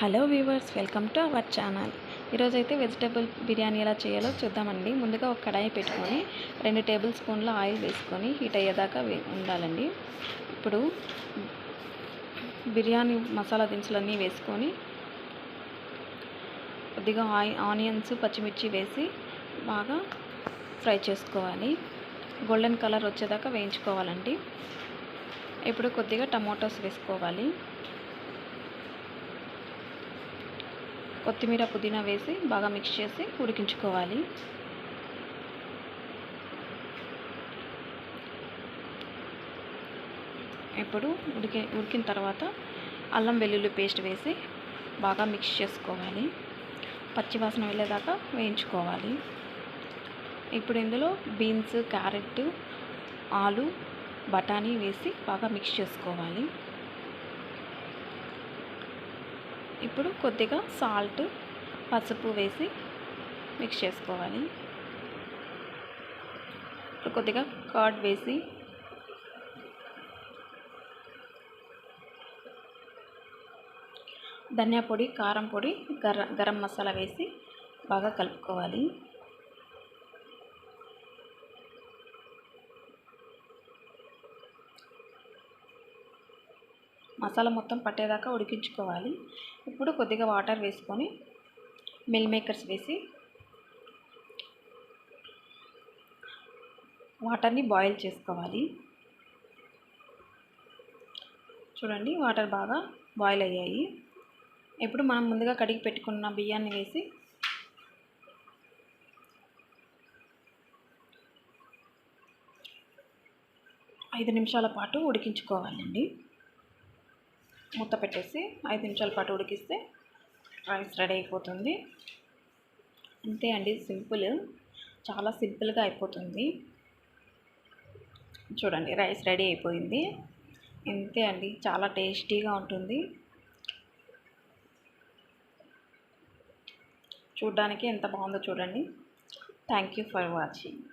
Hello viewers welcome to our channel. ఈరోజైతే vegetable biryani ఎలా చేయాలో చూద్దామండి. ముందుగా ఒక కడాయి పెట్టుకొని రెండు టేబుల్ స్పూన్ల ఆయిల్ వేసుకొని హీట్ అయ్యేదాకా ఉండాలండి. ఇప్పుడు బిర్యానీ మసాలా దినుసులన్నీ వేసుకొని కొద్దిగా ఆయి ఆనియన్స్ పచ్చిమిర్చి వేసి బాగా ఫ్రై చేసుకోవాలి. గోల్డెన్ కలర్ వచ్చేదాకా వేయించుకోవాలండి. ఇప్పుడు కొద్దిగా టమాటోస్ వేసుకోవాలి. కొత్తిమీర పుదీనా వేసి బాగా మిక్స్ చేసి ఉడికించుకోవాలి. ఇప్పుడు ఉడికి ఉడికిన తర్వాత అల్లం వెల్లుల్లి పేస్ట్ వేసి బాగా మిక్స్ చేసుకోవాలి. పచ్చివాసన వెళ్ళేదాకా వేయించుకోవాలి. ఇప్పుడు ఇందులో బీన్స్ క్యారెట్ ఆలు బఠానీ వేసి బాగా మిక్స్ చేసుకోవాలి. ఇప్పుడు కొద్దిగా సాల్ట్ పసుపు వేసి మిక్స్ చేసుకోవాలి. ఇప్పుడు కొద్దిగా కర్డ్ వేసి ధనియా పొడి కారం పొడి గర గరం మసాలా వేసి బాగా కలుపుకోవాలి. మసాలా మొత్తం పట్టేదాకా ఉడికించుకోవాలి. ఇప్పుడు కొద్దిగా వాటర్ వేసుకొని మిల్ మేకర్స్ వేసి వాటర్ని బాయిల్ చేసుకోవాలి. చూడండి వాటర్ బాగా బాయిల్ అయ్యాయి. ఇప్పుడు మనం ముందుగా కడిగి పెట్టుకున్న బియ్యాన్ని వేసి ఐదు నిమిషాల పాటు ఉడికించుకోవాలండి. మూత పెట్టేసి ఐదు నిమిషాల పాటు ఉడికిస్తే రైస్ రెడీ అయిపోతుంది. అంతే అండి సింపుల్. చాలా సింపుల్గా అయిపోతుంది. చూడండి రైస్ రెడీ అయిపోయింది. ఇంతే అండి చాలా టేస్టీగా ఉంటుంది. చూడ్డానికి ఎంత బాగుందో చూడండి. Thank you for watching.